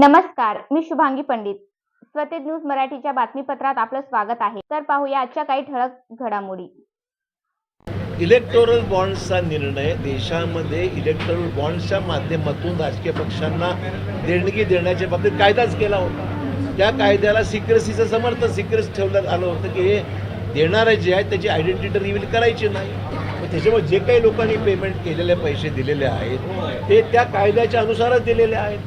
नमस्कार मी शुभांगी पंडित. स्वतेज न्यूज मराठीच्या बातमीपत्रात आपलं स्वागत आहे. तर पाहूया आजच्या काही ठळक घडामोडी. इलेक्टोरल बॉन्डचा निर्णय देशामध्ये इलेक्टोरल बॉन्डच्या माध्यमातून राजकीय पक्षांना देणगी देण्याच्या बाबतीत कायदाच केला होता. त्या कायद्याला सिक्रेसीचं समर्थन सिक्रेस ठेवण्यात आलं होतं की हे देणारे जे आहेत त्याची आयडेंटिटी रिव्हील करायची नाही. त्याच्यामुळे जे काही लोकांनी पेमेंट केलेले पैसे दिलेले आहेत ते त्या कायद्याच्या अनुसारच दिलेले आहेत.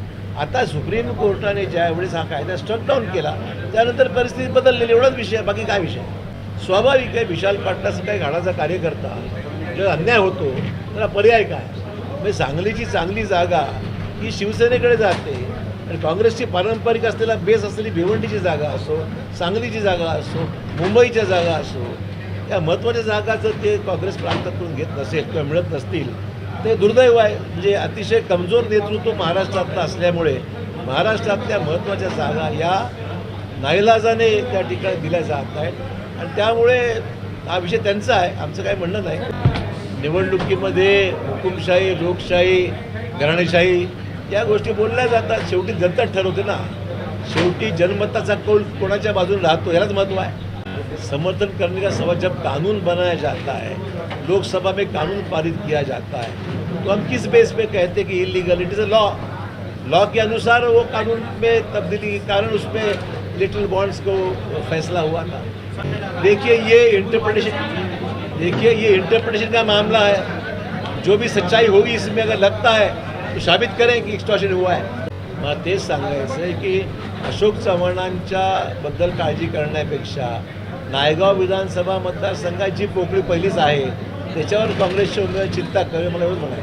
आता सुप्रीम कोर्टाने ज्यावेळेस हा कायदा स्टकडाऊन केला त्यानंतर परिस्थिती बदललेली एवढाच विषय बाकी काय विषय? स्वाभाविक आहे विशाल पाटलाचं काही घाणाचा कार्यकर्ता जर अन्याय होतो त्याला पर्याय काय? म्हणजे सांगलीची चांगली जागा ही शिवसेनेकडे जाते आणि काँग्रेसची पारंपरिक असलेला बेस असलेली भिवंडीची जागा असो सांगलीची जागा असो मुंबईच्या जागा असो या महत्त्वाच्या जागा जर ते काँग्रेस प्रांतातून घेत नसेल किंवा मिळत नसतील ते दुर्दैव आहे. म्हणजे अतिशय कमजोर नेतृत्व महाराष्ट्रातलं असल्यामुळे महाराष्ट्रातल्या महत्त्वाच्या जागा या नाईलाजाने त्या ठिकाणी दिल्या जात आहेत आणि त्यामुळे हा विषय त्यांचा आहे. आमचं काही म्हणणं नाही. निवडणुकीमध्ये हुकुमशाही लोकशाही घराणेशाही या गोष्टी बोलल्या जातात. शेवटी जनता ठरवते ना. शेवटी जनमताचा कौल कोणाच्या बाजूने राहतो यालाच महत्त्व आहे. समर्थन करने का सवाल जब कानून बनाया जाता है लोकसभा में कानून पारित किया जाता है। तो हम किस बेस पे कहते हैं कि illegal it is a law law के अनुसार वो कानून में तब्दीली के कारण उसमें लिटिल बॉन्ड्स को फैसला हुआ था। देखिए, ये इंटरप्रिटेशन देखिए, ये इंटरप्रिटेशन का मामला है। जो भी सच्चाई होगी इसमें अगर लगता है तो साबित करें की एक्सटॉर्शन हुआ है। मला तेच सांगायचं आहे की अशोक चव्हाणांच्या बद्दल काळजी करण्यापेक्षा नायगाव विधानसभा मतदारसंघाची पोकळी पहिलीच आहे. त्याच्यावर काँग्रेसची उमेदवार चिंता करावी मला एवढंच म्हणायचं